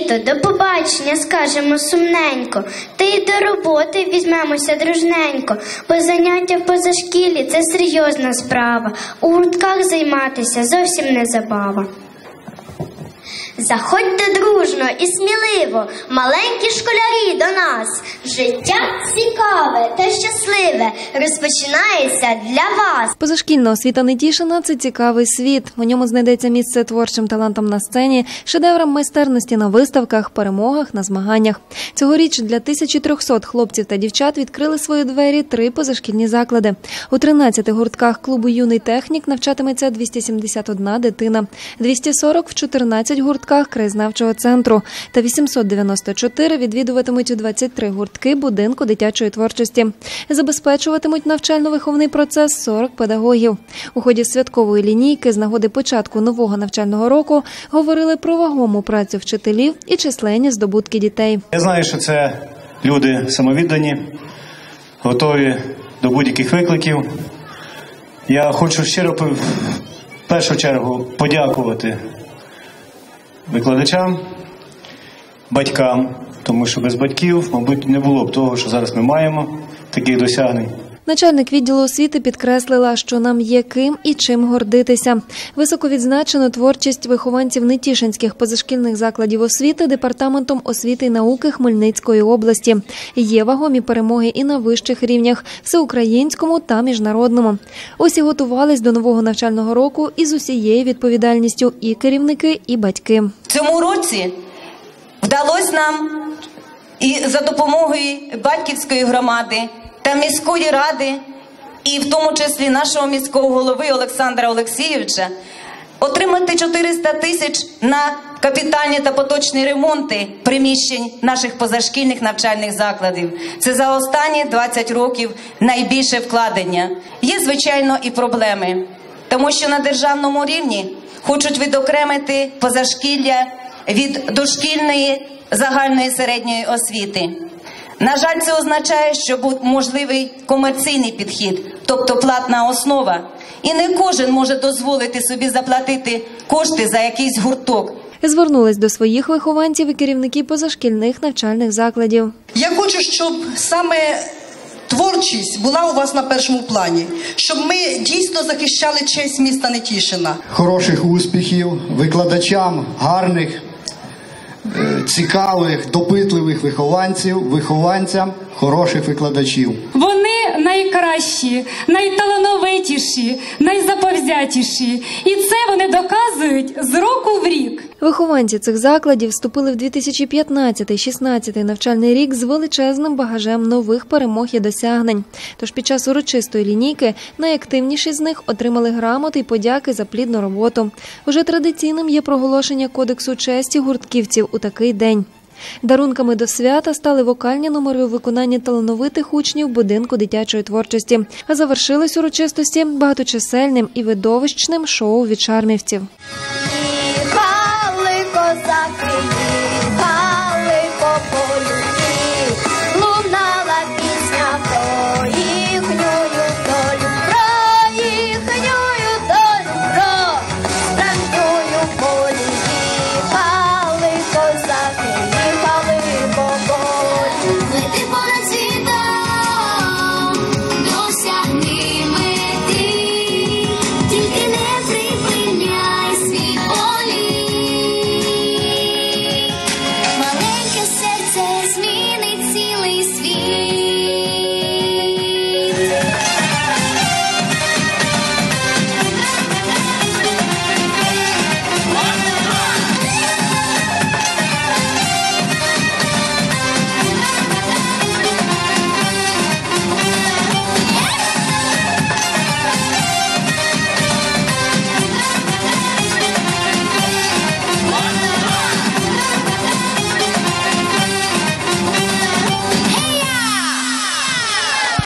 літо, до побачення скажемо сумненько, та й до роботи візьмемося дружненько, бо заняття в позашкіллі це серйозна справа. У гуртках займатися зовсім не забава. Заходьте дружно і сміливо, маленькі школярі до нас. Життя цікаве та щасливе розпочинається для вас. Позашкільна освіта Нетішина – це цікавий світ. У ньому знайдеться місце творчим талантам на сцені, шедеврам майстерності на виставках, перемогах на змаганнях. Цьогоріч для 1300 хлопців та дівчат відкрили свої двері три позашкільні заклади. У 13 гуртках клубу Юний технік навчатиметься 271 дитина, 240 в 14 гуртках краєзнавчого центру та 894 відвідуватимуть у 23 гуртки будинку дитячої творчості. Забезпечуватимуть навчально-виховний процес 40 педагогів. У ході святкової лінійки з нагоди початку нового навчального року говорили про вагому працю вчителів і численні здобутки дітей. Я знаю, що це люди самовіддані, готові до будь-яких викликів. Я хочу щиро в першу чергу подякувати викладачам, батькам, тому що без батьків, мабуть, не було б того, що зараз ми маємо, таких досягнень. Начальник відділу освіти підкреслила, що нам є ким і чим гордитися. Високо відзначено творчість вихованців нетішинських позашкільних закладів освіти департаментом освіти і науки Хмельницької області. Є вагомі перемоги і на вищих рівнях всеукраїнському та міжнародному. Ось і готувались до нового навчального року із усією відповідальністю і керівники, і батьки. Цьому році вдалося нам і за допомогою батьківської громади та міської ради, і в тому числі нашого міського голови Олександра Олексійовича, отримати 400 тисяч на капітальні та поточні ремонти приміщень наших позашкільних навчальних закладів. Це за останні 20 років найбільше вкладення. Є, звичайно, і проблеми, тому що на державному рівні хочуть відокремити позашкілля від дошкільної загальної середньої освіти. На жаль, це означає, що був можливий комерційний підхід, тобто платна основа, і не кожен може дозволити собі заплатити кошти за якийсь гурток. Звернулись до своїх вихованців і керівники позашкільних навчальних закладів. Я хочу, щоб саме творчість була у вас на першому плані, щоб ми дійсно захищали честь міста Нетішина. Хороших успіхів, викладачам, гарних, цікавих, допитливих вихованців, вихованцям, хороших викладачів. Вони найкращі, найталановитіші, найзаповзятіші. І це вони доказують з року в рік. Вихованці цих закладів вступили в 2015-16 навчальний рік з величезним багажем нових перемог і досягнень. Тож під час урочистої лінійки найактивніші з них отримали грамоти й подяки за плідну роботу. Уже традиційним є проголошення кодексу честі гуртківців у такий день. Дарунками до свята стали вокальні номери у виконанні талановитих учнів будинку дитячої творчості. А завершились урочистості багаточисельним і видовищним шоу від шармівців.